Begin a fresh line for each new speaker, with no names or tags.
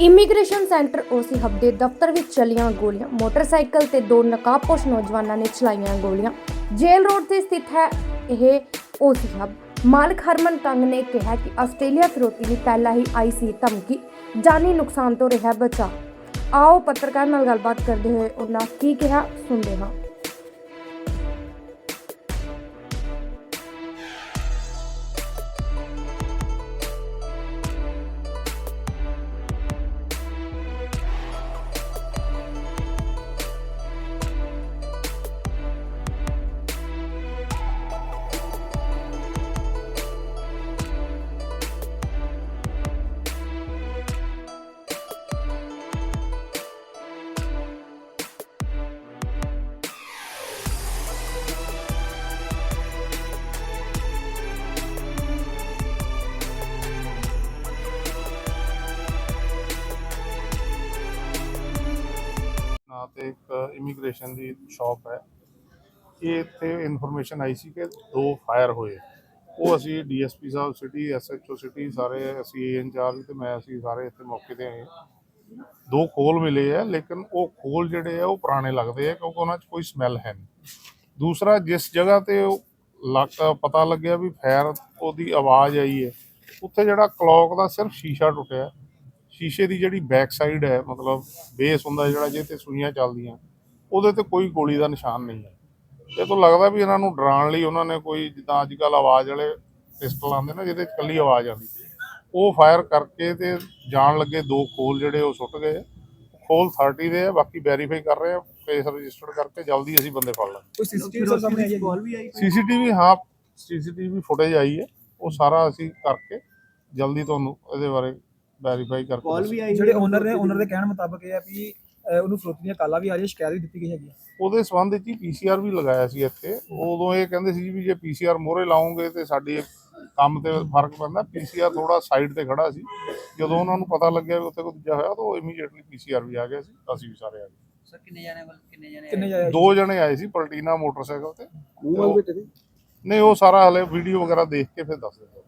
Immigration centre OC ਹੱਬ ਦੇ ਦਫ਼ਤਰ ਵਿੱਚ ਚੱਲੀਆਂ ਗੋਲੀਆਂ। ਮੋਟਰਸਾਈਕਲ ਤੇ ਦੋ ਨਕਾਬਪੋਸ਼ ਨੌਜਵਾਨਾਂ ਨੇ ਚਲਾਈਆਂ ਗੋਲੀਆਂ। ਜੇਲ ਰੋਡ ਤੇ ਸਥਿਤ ਹੈ ਇਹ ਓਸੀ ਹੱਬ। ਮਾਲਕ ਹਰਮਨ ਕੰਗ ਨੇ ਕਿਹਾ ਕਿ ਆਸਟ੍ਰੇਲੀਆ ਫਿਰੋਤੀ ਦੀ ਪਹਿਲਾਂ ਹੀ ਆਈ ਸੀ ਧਮਕੀ। ਜਾਨੀ ਨੁਕਸਾਨ ਤੋਂ ਰਿਹਾ ਬਚਾ ਆਓ ਪੱਤਰਕਾਰ ਨਾਲ ਗੱਲਬਾਤ ਕਰਦੇ ਹੋਏ ਉਹਨਾਂ ਕੀ ਕਿਹਾ, ਸੁਣਦੇ ਹਾਂ।
ਤੇ ਇੱਕ ਇਮੀਗ੍ਰੇਸ਼ਨ ਦੀ ਸ਼ਾਪ ਹੈ। ਇਹ ਇੱਥੇ ਇਨਫੋਰਮੇਸ਼ਨ ਆਈ ਸੀ ਕਿ ਦੋ ਫਾਇਰ ਹੋਏ। ਉਹ ਅਸੀਂ ਡੀਐਸਪੀ ਸਾਹਿਬ ਸਿਟੀ ਐਸਐਚਓ ਸਿਟੀ ਸਾਰੇ ਅਸੀਂ ਇੰਚਾਰਜ ਤੇ ਮੈਂ ਅਸੀਂ ਸਾਰੇ ਇੱਥੇ ਮੌਕੇ ਤੇ ਆਏ। ਦੋ ਖੋਲ ਮਿਲੇ ਆ, ਲੇਕਿਨ ਉਹ ਖੋਲ ਜਿਹੜੇ ਆ, ਉਹ ਪੁਰਾਣੇ ਲੱਗਦੇ ਆ ਕਿਉਂਕਿ ਉਹਨਾਂ 'ਚ ਕੋਈ ਸਮੈਲ ਹੈ ਨਹੀਂ। ਦੂਸਰਾ, ਜਿਸ ਜਗ੍ਹਾ ਤੇ ਉਹ ਲੱਗ ਪਤਾ ਲੱਗਿਆ ਵੀ ਫਾਇਰ ਉਹਦੀ ਆਵਾਜ਼ ਆਈ ਹੈ, ਉੱਥੇ ਜਿਹੜਾ ਕਲੌਕ ਦਾ ਸਿਰਫ ਸ਼ੀਸ਼ਾ ਟੁੱਟਿਆ। ਸ਼ੀਸ਼ੇ ਦੀ ਜਿਹੜੀ ਬੈਕ ਸਾਈਡ ਹੈ ਮਤਲਬ ਬੇਸ ਹੁੰਦਾ ਜਿਹੜਾ ਜਿਹਦੇ ਤੇ ਸੂਈਆਂ ਚੱਲਦੀਆਂ ਉਹਦੇ ਤੇ ਕੋਈ ਗੋਲੀ ਦਾ ਨਿਸ਼ਾਨ ਨਹੀਂ ਹੈ। ਇਹ ਤੋਂ ਲੱਗਦਾ ਵੀ ਇਹਨਾਂ ਨੂੰ ਡਰਾਉਣ ਲਈ ਉਹਨਾਂ ਨੇ ਕੋਈ ਜਿੱਦਾਂ ਅੱਜ ਕੱਲ ਆਵਾਜ਼ ਵਾਲੇ ਪਿਸਟਲ ਆਉਂਦੇ ਨਾ ਜਿਹਦੇ 'ਚ ਇਕੱਲੀ ਆਵਾਜ਼ ਆਉਂਦੀ। ਉਹ ਫਾਇਰ ਕਰਕੇ ਤੇ ਜਾਣ ਲੱਗੇ ਦੋ ਖੋਲ ਜਿਹੜੇ ਉਹ ਸੁੱਟ ਗਏ ਖੋਲ 30 ਦੇ ਆ ਬਾਕੀ ਵੈਰੀਫਾਈ ਕਰ ਰਹੇ ਆ ਕੇਸ ਰਜਿਸਟਰ ਕਰਕੇ ਜਲਦੀ ਅਸੀਂ ਬੰਦੇ ਫੜ ਲਾਂਗੇ।
ਕੋਈ ਸੀਸੀਟੀਵੀ ਸਰ ਸਾਹਮਣੇ ਆਈ ਹੈ ਕਾਲ ਵੀ ਆਈ
ਸੀਸੀਟੀਵੀ ਹਾਂ? ਸੀਸੀਟੀਵੀ ਫੁਟੇਜ ਆਈ ਹੈ। ਉਹ ਸਾਰਾ ਅਸੀਂ ਕਰਕੇ ਜਲਦੀ ਤੁਹਾਨੂੰ ਇਹਦੇ ਬਾਰੇ ਵੈਰੀਫਾਈ ਕਰਕੇ
ਕਾਲ ਵੀ ਆਈ ਜਿਹੜੇ ਓਨਰ ਨੇ ਓਨਰ ਦੇ ਕਹਿਣ ਮੁਤਾਬਕ ਇਹ ਹੈ ਵੀ ਅਹ, ਉਹਨੂੰ ਫਰੋਤੀ ਦੀਆਂ ਕਾਲਾਂ ਵੀ ਆ ਰਹੀਆਂ ਸ਼ਿਕਾਇਤ ਵੀ ਦਿੱਤੀ ਗਈ ਹੈਗੀ ਹੈ।
ਉਹਦੇ ਸੰਬੰਧ ਵਿੱਚ ਹੀ ਪੀਸੀਆਰ ਵੀ ਲਗਾਇਆ ਸੀ ਇੱਥੇ। ਉਦੋਂ ਇਹ ਕਹਿੰਦੇ ਸੀ ਵੀ ਜੇ ਪੀਸੀਆਰ ਮੋਹਰੇ ਲਾਉਂਗੇ ਤੇ ਸਾਡੇ ਕੰਮ ਤੇ ਫ਼ਰਕ ਪੈਂਦਾ। ਪੀਸੀਆਰ ਥੋੜਾ ਸਾਈਡ ਤੇ ਖੜਾ ਸੀ। ਜਦੋਂ ਉਹਨਾਂ ਨੂੰ ਪਤਾ ਲੱਗਿਆ ਵੀ ਉੱਥੇ ਕੋਈ ਦੂਜਾ ਹੋਇਆ ਤਾਂ ਉਹ ਇਮੀਡੀਏਟਲੀ ਪੀਸੀਆਰ ਵੀ ਆ ਗਿਆ ਸੀ। ਅਸੀਂ ਵੀ ਸਾਰੇ ਆ ਗਏ।
ਸਰ ਕਿੰਨੇ ਜਾਣੇ ਵੱਲ ਕਿੰਨੇ ਜਾਣੇ
ਕਿੰਨੇ
ਆਏ?
ਜਾਇਆ
ਦੋ ਜਣੇ ਆਏ ਸੀ ਪਲਟੀਨਾ ਮੋਟਰਸਾਈਕਲ ਤੇ।
ਮੂੰਹ ਵਾਲ ਬੇਟੇ ਦੇ
ਨਹੀਂ ਉਹ ਸਾਰਾ ਹਲੇ ਵੀਡੀਓ ਵਗੈਰਾ ਦੇਖ ਕੇ ਫਿਰ ਦੱਸ ਦਿੰਦੇ